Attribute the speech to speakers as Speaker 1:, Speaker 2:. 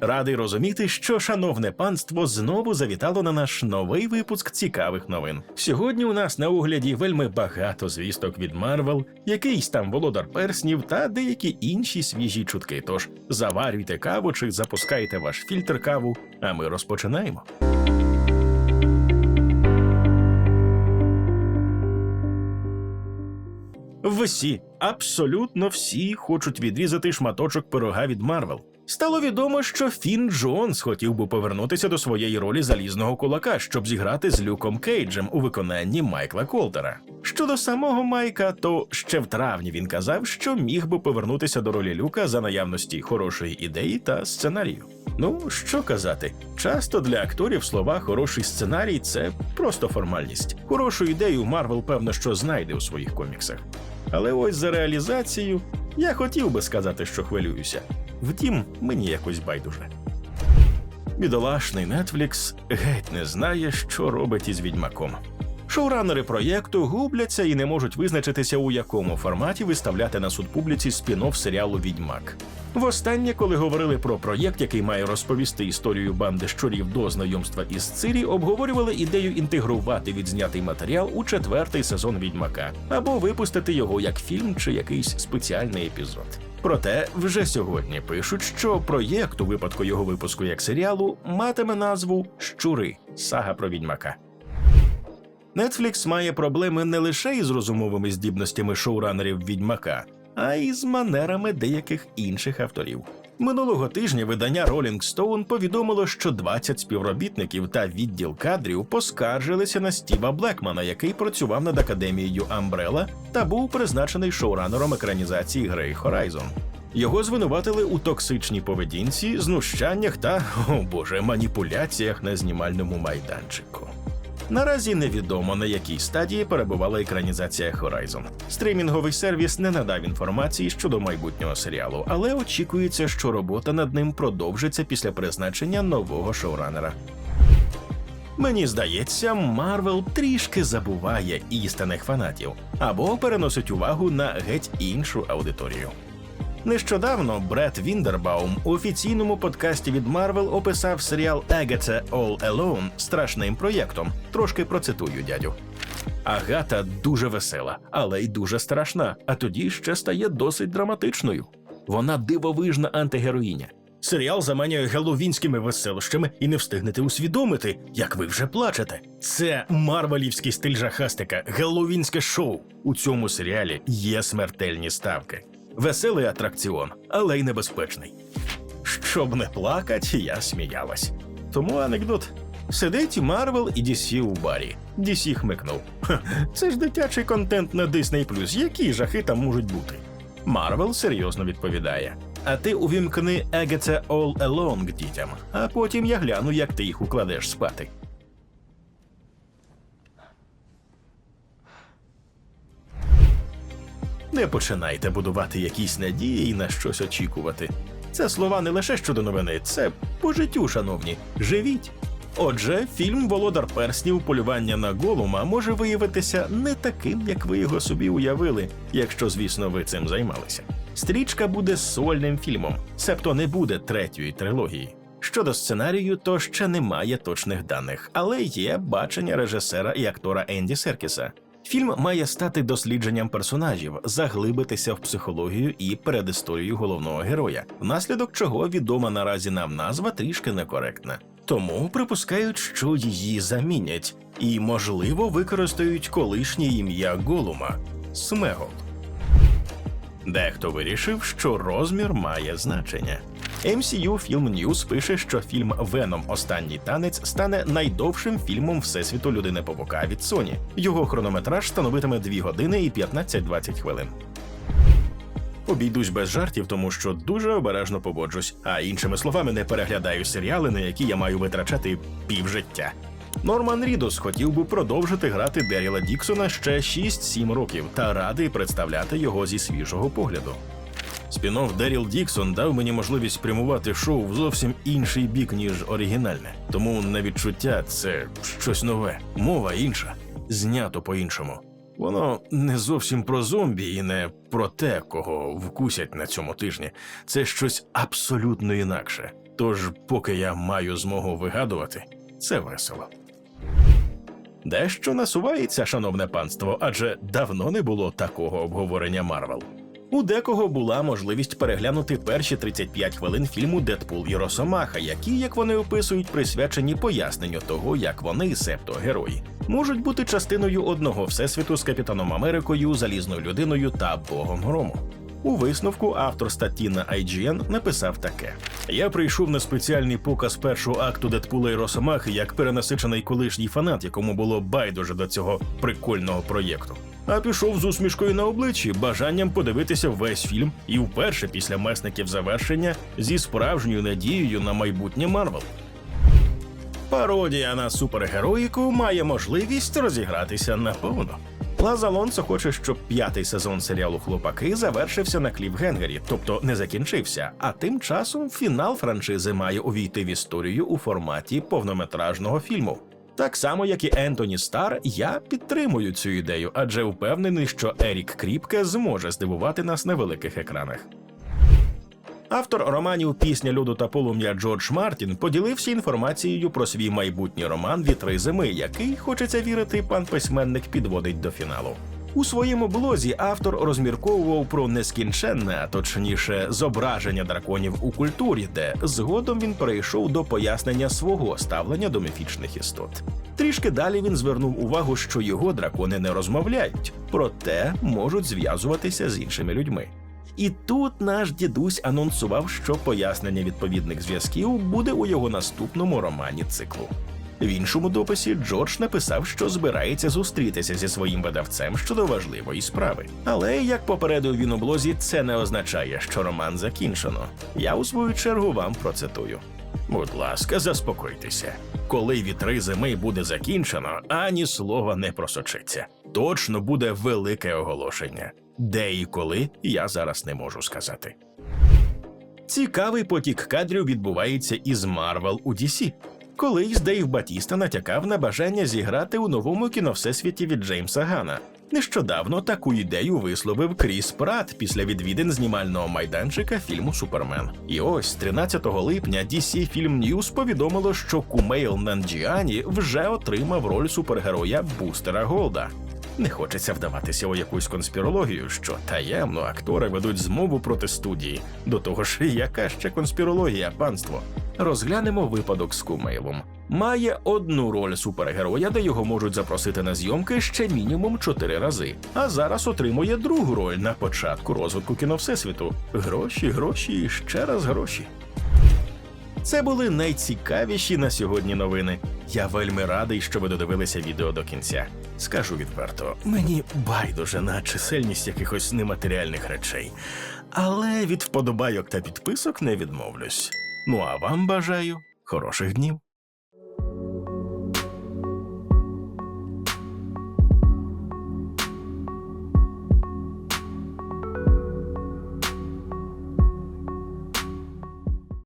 Speaker 1: Радий розуміти, що шановне панство знову завітало на наш новий випуск цікавих новин. Сьогодні у нас на огляді вельми багато звісток від Марвел, якийсь там володар перснів та деякі інші свіжі чутки. Тож заварюйте каву чи запускайте ваш фільтр каву, а ми розпочинаємо. Всі, абсолютно всі хочуть відрізати шматочок пирога від Марвел. Стало відомо, що Фін Джонс хотів би повернутися до своєї ролі залізного кулака, щоб зіграти з Люком Кейджем у виконанні Майкла Колтера. Щодо самого Майка, то ще в травні він казав, що міг би повернутися до ролі Люка за наявності хорошої ідеї та сценарію. Ну що казати, часто для акторів слова хороший сценарій це просто формальність. Хорошу ідею Марвел, певно, що знайде у своїх коміксах. Але ось за реалізацію я хотів би сказати, що хвилююся. Втім, мені якось байдуже. Бідолашний Netflix геть не знає, що робить із відьмаком. Шоуранери проєкту губляться і не можуть визначитися, у якому форматі виставляти на суд публіці спін-офф серіалу Відьмак. Востаннє, коли говорили про проєкт, який має розповісти історію банди щурів до знайомства із Цирі, обговорювали ідею інтегрувати відзнятий матеріал у четвертий сезон Відьмака або випустити його як фільм чи якийсь спеціальний епізод. Проте вже сьогодні пишуть, що проєкт у випадку його випуску як серіалу матиме назву Щури сага про відьмака. Netflix має проблеми не лише із розумовими здібностями шоуранерів відьмака, а й з манерами деяких інших авторів. Минулого тижня видання Rolling Stone повідомило, що 20 співробітників та відділ кадрів поскаржилися на Стіва Блекмана, який працював над академією Umbrella та був призначений шоуранером екранізації гри Horizon. Його звинуватили у токсичній поведінці, знущаннях та, о боже, маніпуляціях на знімальному майданчику. Наразі невідомо на якій стадії перебувала екранізація Horizon. Стримінговий сервіс не надав інформації щодо майбутнього серіалу, але очікується, що робота над ним продовжиться після призначення нового шоуранера. Мені здається, Марвел трішки забуває істинних фанатів або переносить увагу на геть іншу аудиторію. Нещодавно Бред Віндербаум у офіційному подкасті від Марвел описав серіал Agatha All Alone страшним проєктом. Трошки процитую дядю. Агата дуже весела, але й дуже страшна, а тоді ще стає досить драматичною. Вона дивовижна антигероїня. Серіал заманює геловінськими веселощами і не встигнете усвідомити, як ви вже плачете. Це марвелівський стиль жахастика, геловінське шоу. У цьому серіалі є смертельні ставки. Веселий атракціон, але й небезпечний. Щоб не плакать, я сміялась. Тому анекдот. Сидить Марвел і DC у барі. DC хмикнув. «Ха, Це ж дитячий контент на Disney+, які жахи там можуть бути. Марвел серйозно відповідає. А ти увімкни Agatha All Along дітям, а потім я гляну, як ти їх укладеш спати. Не починайте будувати якісь надії і на щось очікувати. Це слова не лише щодо новини, це по життю, шановні. Живіть. Отже, фільм Володар перснів полювання на голума може виявитися не таким, як ви його собі уявили, якщо, звісно, ви цим займалися. Стрічка буде сольним фільмом, себто не буде третьої трилогії. Щодо сценарію, то ще немає точних даних, але є бачення режисера і актора Енді Серкіса. Фільм має стати дослідженням персонажів, заглибитися в психологію і передісторію головного героя, внаслідок чого відома наразі нам назва трішки некоректна. Тому припускають, що її замінять, і, можливо, використають колишнє ім'я Голума Смегол. Дехто вирішив, що розмір має значення. MCU Film News пише, що фільм Веном Останній танець стане найдовшим фільмом Всесвіту людини Павука від Sony. Його хронометраж становитиме 2 години і 15-20 хвилин. Обійдусь без жартів, тому що дуже обережно поводжусь, а іншими словами не переглядаю серіали, на які я маю витрачати півжиття. Норман Рідус хотів би продовжити грати Деріла Діксона ще 6-7 років та радий представляти його зі свіжого погляду. Спінов Деріл Діксон дав мені можливість спрямувати шоу в зовсім інший бік, ніж оригінальне. Тому на відчуття це щось нове, мова інша, знято по-іншому. Воно не зовсім про зомбі і не про те, кого вкусять на цьому тижні. Це щось абсолютно інакше. Тож, поки я маю змогу вигадувати, це весело. Дещо насувається, шановне панство, адже давно не було такого обговорення Марвел. У декого була можливість переглянути перші 35 хвилин фільму Дедпул і Росомаха, які, як вони описують, присвячені поясненню того, як вони, себто герої, можуть бути частиною одного всесвіту з Капітаном Америкою, залізною людиною та Богом Грому. У висновку автор статті на IGN написав таке: Я прийшов на спеціальний показ першого акту Дедпула і Росомахи як перенасичений колишній фанат, якому було байдуже до цього прикольного проєкту. А пішов з усмішкою на обличчі, бажанням подивитися весь фільм і вперше після месників завершення зі справжньою надією на майбутнє Марвел. Пародія на супергероїку має можливість розігратися наповну. Лаз Алонсо хоче, щоб п'ятий сезон серіалу Хлопаки завершився на кліпгенгері, тобто не закінчився. А тим часом фінал франшизи має увійти в історію у форматі повнометражного фільму. Так само, як і Ентоні Стар, я підтримую цю ідею, адже впевнений, що Ерік Кріпке зможе здивувати нас на великих екранах. Автор романів Пісня люду та полум'я Джордж Мартін поділився інформацією про свій майбутній роман Вітри зими, який хочеться вірити, пан письменник підводить до фіналу. У своєму блозі автор розмірковував про нескінченне, а точніше, зображення драконів у культурі, де згодом він перейшов до пояснення свого ставлення до міфічних істот. Трішки далі він звернув увагу, що його дракони не розмовляють, проте можуть зв'язуватися з іншими людьми. І тут наш дідусь анонсував, що пояснення відповідних зв'язків буде у його наступному романі циклу. В іншому дописі Джордж написав, що збирається зустрітися зі своїм видавцем щодо важливої справи. Але як попередив він у блозі, це не означає, що роман закінчено. Я у свою чергу вам процитую. Будь ласка, заспокойтеся. Коли вітри зими буде закінчено, ані слова не просочиться. Точно буде велике оголошення. Де і коли я зараз не можу сказати. Цікавий потік кадрів відбувається із Марвел у DC. Колись Дейв Батіста натякав на бажання зіграти у новому кіновсесвіті від Джеймса Гана. Нещодавно таку ідею висловив Кріс Пратт після відвідин знімального майданчика фільму Супермен. І ось 13 липня DC Film News повідомило, що Кумейл Нанджіані вже отримав роль супергероя Бустера Голда. Не хочеться вдаватися у якусь конспірологію, що таємно актори ведуть змову проти студії. До того ж, яка ще конспірологія, панство? Розглянемо випадок з Кумейлом. Має одну роль супергероя, де його можуть запросити на зйомки ще мінімум чотири рази. А зараз отримує другу роль на початку розвитку кіно Всесвіту. Гроші, гроші і ще раз гроші. Це були найцікавіші на сьогодні новини. Я вельми радий, що ви додивилися відео до кінця. Скажу відверто, мені байдуже на чисельність якихось нематеріальних речей, але від вподобайок та підписок не відмовлюсь. Ну а вам бажаю хороших днів.